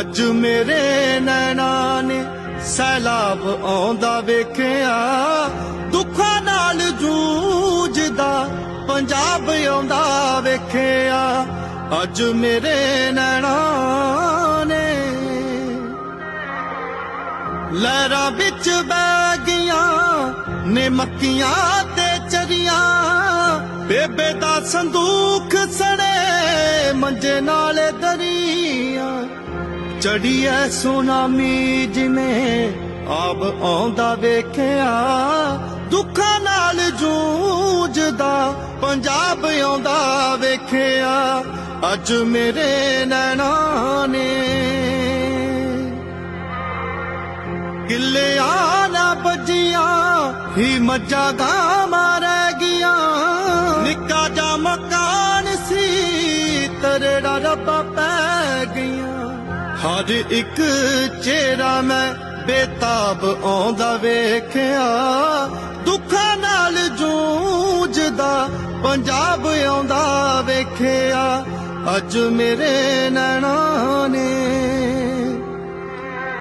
ਅੱਜ ਮੇਰੇ ਨੈਣਾ ਨੇ ਸੈਲਾਬ ਆਉਂਦਾ ਵੇਖਿਆ, ਦੁੱਖਾਂ ਨਾਲ ਜੂਝਦਾ ਪੰਜਾਬ ਆਉਂਦਾ ਵੇਖਿਆ। ਅੱਜ ਮੇਰੇ ਨੈਣਾ ਨੇ ਲਹਿਰਾਂ ਵਿੱਚ ਬਹਿ ਗਈਆਂ, ਨੇ ਮੱਕੀਆਂ ਤੇ ਚਰੀਆਂ, ਬੇਬੇ ਦਾ ਸੰਦੂਖ ਚੜੀ ਐ ਸੁਨਾਮੀ ਜਿਵੇਂ ਆਬ ਆਉਂਦਾ ਵੇਖਿਆ। ਦੁੱਖਾਂ ਨਾਲ ਜੂਝਦਾ, ਪੰਜਾਬ ਆਉਂਦਾ ਵੇਖਿਆ। ਅੱਜ ਮੇਰੇ ਨੈਣਾ ਨੇ ਕਿੱਲਿਆਂ ਨਾ ਬੱਜੀਆਂ ਹੀ ਮੱਝਾਂ ਗਾਵਾਂ ਰਹਿ ਗਈਆਂ। ਨਿੱਕਾ ਜਾ ਮਕਾਨ ਸੀ, ਤਰੇੜਾ ਰੱਬਾ ਪੈ ਗਈਆਂ। ਹਰ ਇੱਕ ਚਿਹਰਾ ਮੈਂ ਬੇਤਾਬ ਆਉਂਦਾ ਵੇਖਿਆ। ਦੁੱਖਾਂ ਨਾਲ ਜੂਝਦਾ ਪੰਜਾਬ ਆਉਂਦਾ ਵੇਖਿਆ। ਅੱਜ ਮੇਰੇ ਨੈਣਾ ਨੇ